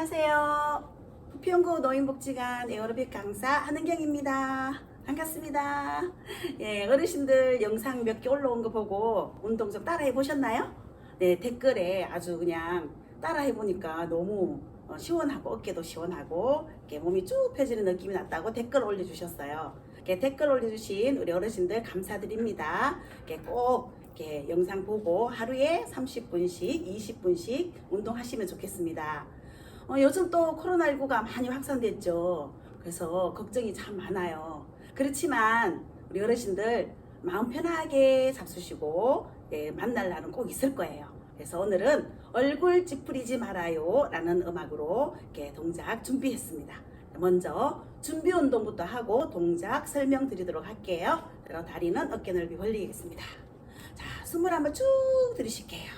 안녕하세요. 부평구 노인복지관 에어로빅 강사 한은경입니다. 반갑습니다. 예, 어르신들 영상 몇 개 올라온 거 보고 운동 좀 따라해 보셨나요? 네, 댓글에 아주 그냥 따라해 보니까 너무 어, 시원하고 어깨도 시원하고 이렇게 몸이 쭉 펴지는 느낌이 났다고 댓글 올려주셨어요. 이렇게 댓글 올려주신 우리 어르신들 감사드립니다. 이렇게 꼭 이렇게 영상 보고 하루에 30분씩, 20분씩 운동하시면 좋겠습니다. 어, 요즘 또 코로나19가 많이 확산됐죠. 그래서 걱정이 참 많아요. 그렇지만 우리 어르신들 마음 편하게 잡수시고 예, 만날 날은 꼭 있을 거예요. 그래서 오늘은 얼굴 찌푸리지 말아요 라는 음악으로 이렇게 동작 준비했습니다. 먼저 준비 운동부터 하고 동작 설명드리도록 할게요. 그리고 다리는 어깨 넓이 벌리겠습니다. 자, 숨을 한번 쭉 들이쉴게요.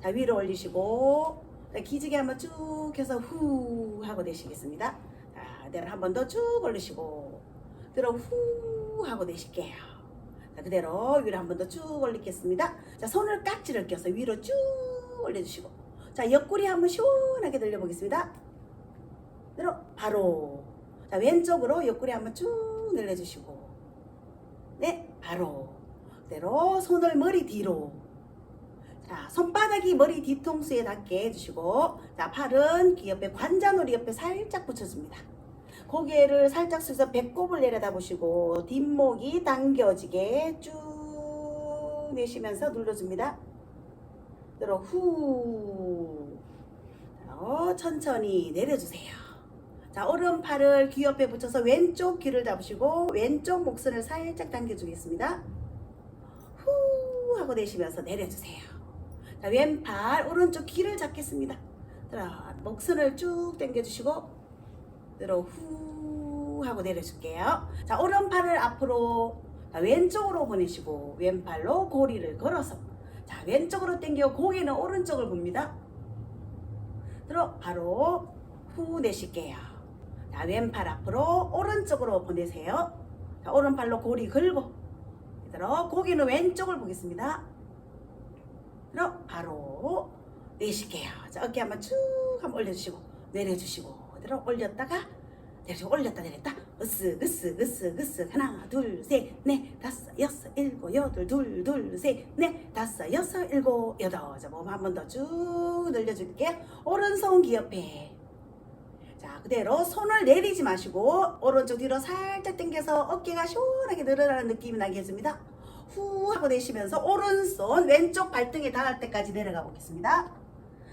자, 위로 올리시고 자, 기지개 한번 쭉 해서 후 하고 내쉬겠습니다. 자, 내를 한번 더 쭉 올리시고 들어 후 하고 내쉴게요. 자, 그대로 위로 한 번 더 쭉 올리겠습니다. 자, 손을 깍지를 껴서 위로 쭉 올려주시고 자, 옆구리 한번 시원하게 늘려보겠습니다. 들어 바로 자, 왼쪽으로 옆구리 한번 쭉 늘려주시고 네, 바로 그대로 손을 머리 뒤로 자, 손바닥이 머리 뒤통수에 닿게 해주시고, 자, 팔은 귀 옆에 관자놀이 옆에 살짝 붙여줍니다. 고개를 살짝 숙여서 배꼽을 내려다 보시고, 뒷목이 당겨지게 쭉 내쉬면서 눌러줍니다. 들어 후. 자, 천천히 내려주세요. 자, 오른팔을 귀 옆에 붙여서 왼쪽 귀를 잡으시고, 왼쪽 목선을 살짝 당겨주겠습니다. 후 하고 내쉬면서 내려주세요. 자, 왼팔 오른쪽 귀를 잡겠습니다. 들어 목선을 쭉 당겨주시고 들어 후 하고 내려줄게요. 자 오른팔을 앞으로 자, 왼쪽으로 보내시고 왼팔로 고리를 걸어서 자 왼쪽으로 당겨 고개는 오른쪽을 봅니다. 들어 바로 후 내쉴게요. 자 왼팔 앞으로 오른쪽으로 보내세요. 자 오른팔로 고리 걸고 들어 고개는 왼쪽을 보겠습니다. 들어 바로 내쉴게요. 자 어깨 한번 쭉 한번 올려주시고 내려주시고 들어 올렸다가 내려 올렸다 내렸다 으쓱 으쓱 으쓱 으쓱 하나 둘 셋 넷 다섯 여섯 일곱 여덟 둘 둘 셋 넷 다섯 여섯 일곱 여덟 자몸 한 번 더 쭉 늘려줄게요. 오른손 귀 옆에 자 그대로 손을 내리지 마시고 오른쪽 뒤로 살짝 당겨서 어깨가 시원하게 늘어나는 느낌이 나게 해줍니다. 후 하고 내쉬면서 오른손 왼쪽 발등에 닿을 때까지 내려가 보겠습니다.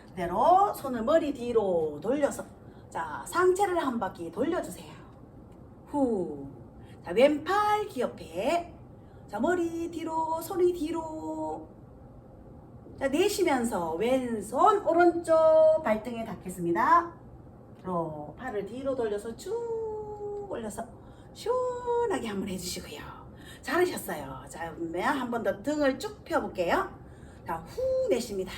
그대로 손을 머리 뒤로 돌려서 자 상체를 한 바퀴 돌려주세요. 후. 자 왼팔 귀 옆에 자 머리 뒤로 손이 뒤로 자 내쉬면서 왼손 오른쪽 발등에 닿겠습니다. 그리고 팔을 뒤로 돌려서 쭉 올려서 시원하게 한번 해주시고요. 잘하셨어요. 자, 한 번 더 등을 쭉 펴볼게요. 자, 후 내쉽니다.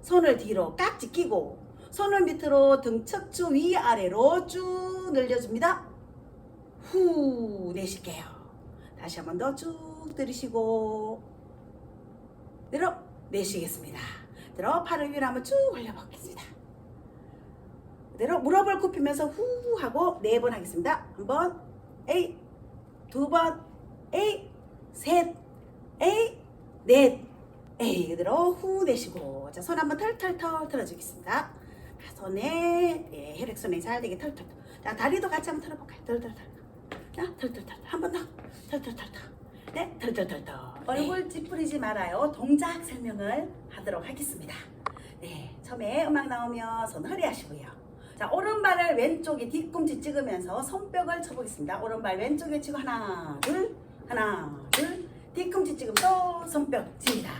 손을 뒤로 깍지 끼고 손을 밑으로 등 척추 위아래로 쭉 늘려줍니다. 후 내쉴게요. 다시 한 번 더 쭉 들이쉬고 내려 내쉬겠습니다. 들어 팔을 위로 한번 쭉 올려보겠습니다. 그대로 무릎을 굽히면서 후 하고 네 번 하겠습니다. 한 번, 에이, 두 번, 에이, 셋, 에이, 넷, 에이 그대로 후 내쉬고 자 손 한번 털털털 털어주겠습니다. 자, 손에 예, 혈액순환이 잘 되게 털털털. 자 다리도 같이 한번 털어볼까요? 털털털. 자 털털털 한 번 더. 털털털털. 네 털털털털. 얼굴 찌푸리지 말아요. 동작 설명을 하도록 하겠습니다. 네 처음에 음악 나오면 손 허리 하시고요. 자 오른발을 왼쪽에 뒤꿈치 찍으면서 손뼉을 쳐보겠습니다. 오른발 왼쪽에 치고 하나 둘 하나 둘 뒤꿈치 찍으면서 손뼉 칩니다.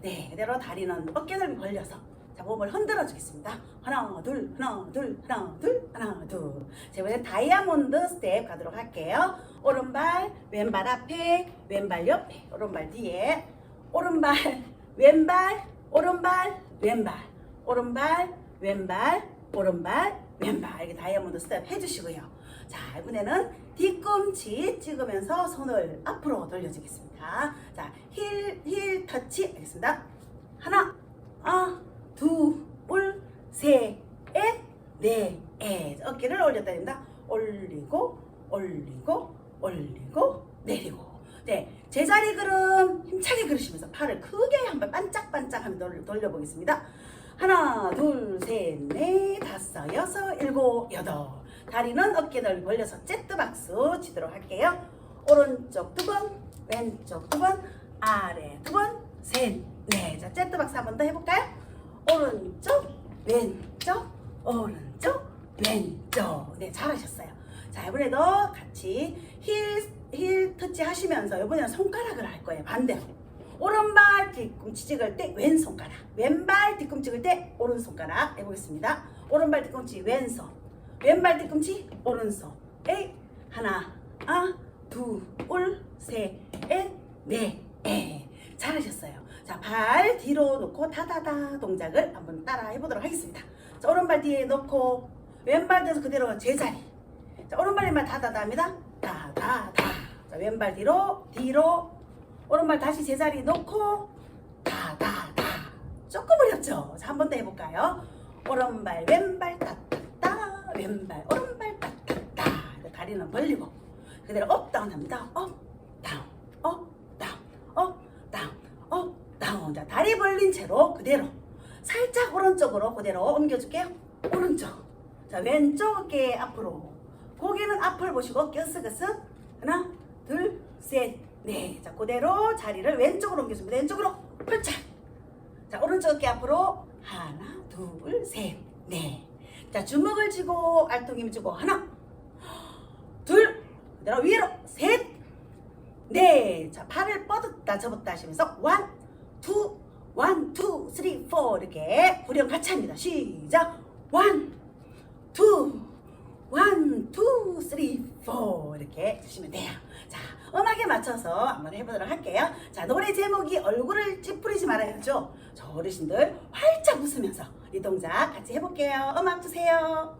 네 그대로 다리는 어깨 넓이 벌려서 자 몸을 흔들어 주겠습니다. 하나 둘 하나 둘 하나 둘 하나 둘. 자 이번엔 다이아몬드 스텝 가도록 할게요. 오른발 왼발 앞에 왼발 옆에 오른발 뒤에 오른발 왼발 오른발 왼발 오른발 왼발 오른발 왼발 이렇게 다이아몬드 스텝 해주시고요. 자 이번에는 뒤꿈치 찍으면서 손을 앞으로 돌려주겠습니다. 자 힐 힐 터치 하겠습니다. 하나 아, 둘, 셋, 넷, 네, 에. 어깨를 올렸다 됩니다. 올리고, 올리고, 올리고, 내리고. 네, 제자리 걸음 힘차게 걸으시면서 팔을 크게 한번 반짝반짝 한번 돌- 돌려보겠습니다. 하나, 둘, 셋, 넷, 다섯, 여섯, 일곱, 여덟. 다리는 어깨를 벌려서 제트박스 치도록 할게요. 오른쪽 두 번, 왼쪽 두 번, 아래 두 번, 셋, 넷. 자, 제트박스 한번 더 해볼까요? 오른쪽, 왼쪽, 오른쪽, 왼쪽. 네, 잘하셨어요. 자, 이번에도 같이 힐, 힐 터치 하시면서 이번에는 손가락을 할 거예요. 반대로. 오른발 뒤꿈치 찍을 때 왼손가락. 왼발 뒤꿈치 찍을 때 오른손가락 해보겠습니다. 오른발 뒤꿈치 왼손. 왼발 뒤꿈치 오른손. 에 하나, 아, 둘, 셋, 넷, 넷, 에. 잘하셨어요. 자, 발 뒤로 놓고 다다다 동작을 한번 따라 해보도록 하겠습니다. 자, 오른발 뒤에 놓고 왼발 뒤에서 그대로 제자리. 자, 오른발에만 다다다 합니다. 다다다. 자, 왼발 뒤로 뒤로 오른발 다시 제자리 놓고 다다다. 조금 어렵죠? 자, 한 번 더 해볼까요? 오른발 왼발 따따따 왼발 오른발 따따따 다리는 벌리고. 그대로 업다운 합니다. 업 다운 업 다운 업 다운 업 다운 자 다리 벌린 채로 그대로 살짝 오른쪽으로 그대로 옮겨줄게요. 오른쪽. 자 왼쪽 어깨 앞으로. 고개는 앞을 보시고 껴스겨스. 하나 둘셋넷자 그대로 자리를 왼쪽으로 옮겨줍니다. 왼쪽으로. 펼쳐. 자 오른쪽 어깨 앞으로 하나 둘셋넷 자 주먹을 쥐고 알통힘 주고 하나 둘 그대로 위로 셋넷자 팔을 뻗었다 접었다 하시면서 원, 투, 원, 투, 쓰리, 포 이렇게 구령 같이 합니다. 시작 원, 투, 원, 투, 쓰리, 포 이렇게 주시면 돼요. 자 음악에 맞춰서 한번 해보도록 할게요. 자 노래 제목이 얼굴을 찌푸리지 말아야죠. 저 어르신들 활짝 웃으면서 이 동작 같이 해볼게요. 음악 주세요.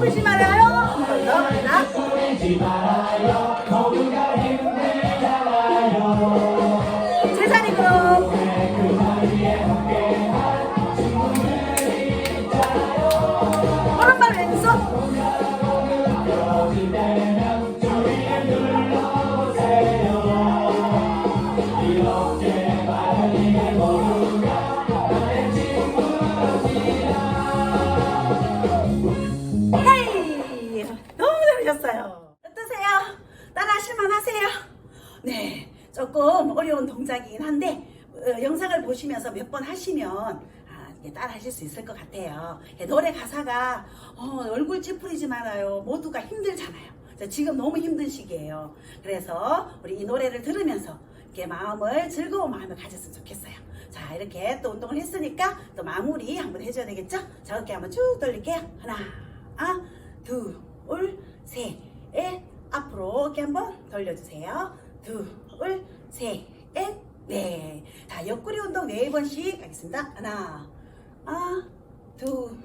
찌푸리지 말아요. 한번더 갑니다. 제자리 그럼 오른발 왼손 어, 영상을 보시면서 몇 번 하시면 아, 이게 따라하실 수 있을 것 같아요. 예, 노래 가사가 어, 얼굴 찌푸리지 말아요. 모두가 힘들잖아요. 자, 지금 너무 힘든 시기예요. 그래서 우리 이 노래를 들으면서 이렇게 마음을 즐거운 마음을 가졌으면 좋겠어요. 자 이렇게 또 운동을 했으니까 또 마무리 한번 해줘야 되겠죠? 자 어깨 한번 쭉 돌릴게요. 하나 아, 둘, 셋, 넷. 앞으로 어깨 한번 돌려주세요. 둘, 셋, 넷, 네. 자, 옆구리 운동 네 번씩 하겠습니다. 하나, 아, 둘,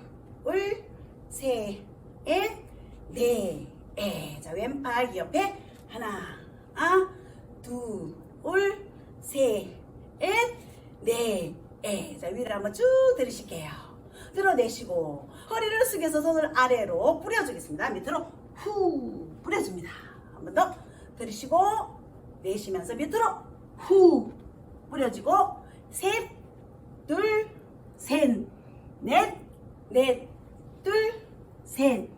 셋, 넷, 네. 네. 자, 왼팔 옆에 하나, 아, 둘, 셋, 넷, 네. 네. 자, 위로 한번 쭉 들으실게요. 들어내시고 허리를 숙여서 손을 아래로 뿌려주겠습니다. 밑으로 후 뿌려줍니다. 한 번 더 들으시고 내쉬면서 밑으로 후 뿌려주고 셋, 둘, 셋, 넷, 넷, 둘, 셋,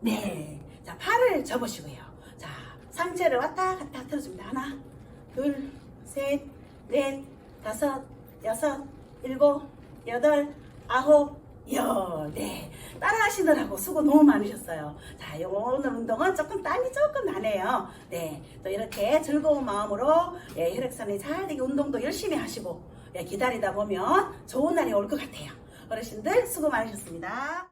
넷. 자 팔을 접으시고요. 자 상체를 왔다 갔다 틀어줍니다. 하나, 둘, 셋, 넷, 다섯, 여섯, 일곱, 여덟, 아홉, 열. 네. 따라 하시느라고 수고 너무 많으셨어요. 자, 요 오늘 운동은 조금 땀이 조금 나네요. 네. 또 이렇게 즐거운 마음으로 예, 혈액순환이 잘 되게 운동도 열심히 하시고 예, 기다리다 보면 좋은 날이 올 것 같아요. 어르신들 수고 많으셨습니다.